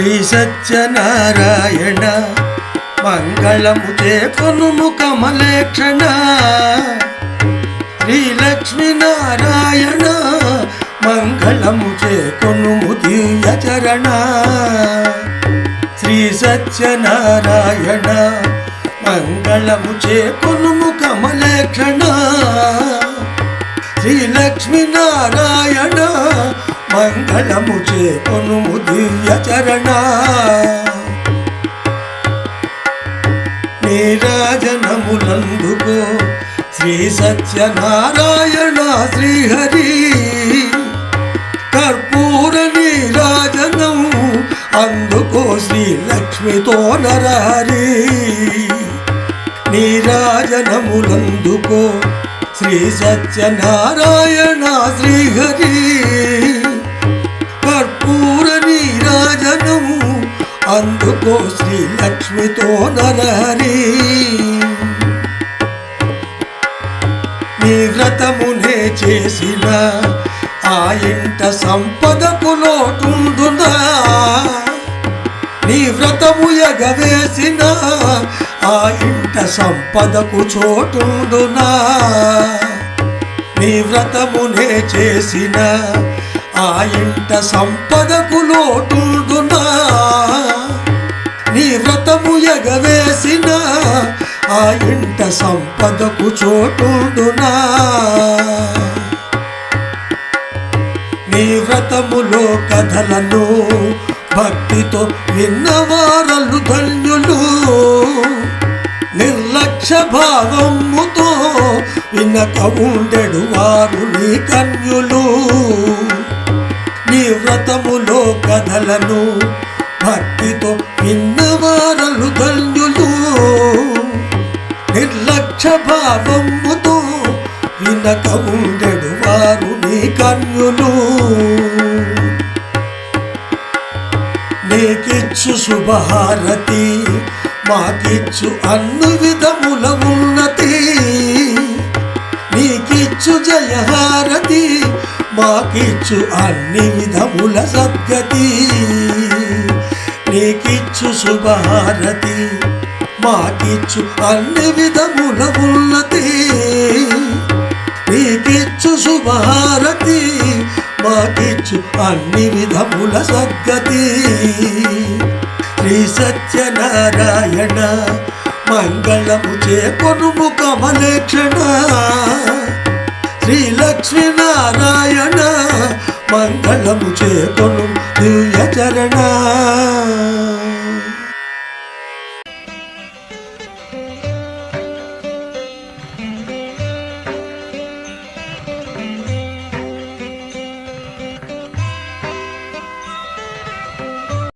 శ్రీ సత్యనారాయణ మంగళము చేకొనుము కమలేక్షణ శ్రీ లక్ష్మీనారాయణ మంగళము చేకొనుము దివ్య శ్రీ సత్యనారాయణ మంగళము చేకొనుము కమలేక్షణ శ్రీ లక్ష్మీనారాయణ మంగళము చేకొనుము దివ్య చరణ. నీరాజనములందుకో శ్రీ సత్యనారాయణ శ్రీహరి. కర్పూర నీరాజనం అందుకో శ్రీ లక్ష్మితో నరహరి నీరాజనములందుకో శ్రీ సత్యనారాయణ శ్రీహరి. అందుకో శ్రీ లక్ష్మితో నరహరి. నీ వ్రతమునే చేసిన ఆ ఇంట సంపదకు లోటుందునా నీ వ్రతము ఎగవేసిన ఆ ఇంట సంపదకు చోటుండునా? నీ వ్రతమునే చేసిన ఆ ఇంట సంపదకు లోటుండునా ఎగవేసిన ఆ ఇంట సంపదకు చోటుండునా? నీ వ్రతములో కథలను భక్తితో విన్నవారలు ధన్యులు. నిర్లక్ష్య భావముతో వినక ఉండెడు వారు నీ కన్యులు. నీ వ్రతములో కథలను భక్తితో విన్నవారలు ధన్యులు. భావముతో వినక ఉండెడు వారు నీ కన్యులు నీకిచ్చు శుభహారతి మాకిచ్చు అన్ని విధముల ఉన్నతి. నీకిచ్చు జయహారతి మాకిచ్చు అన్ని విధముల సద్గతి. నీకిచ్చు శుభహారతి మాకిచ్చు అన్ని విధముల అన్ని విధముల సద్గతి. శ్రీ సత్యనారాయణ మంగళము చేకొనుము కమలేక్షణ శ్రీ లక్ష్మీనారాయణ మంగళము చేకొను దివ్యచరణ.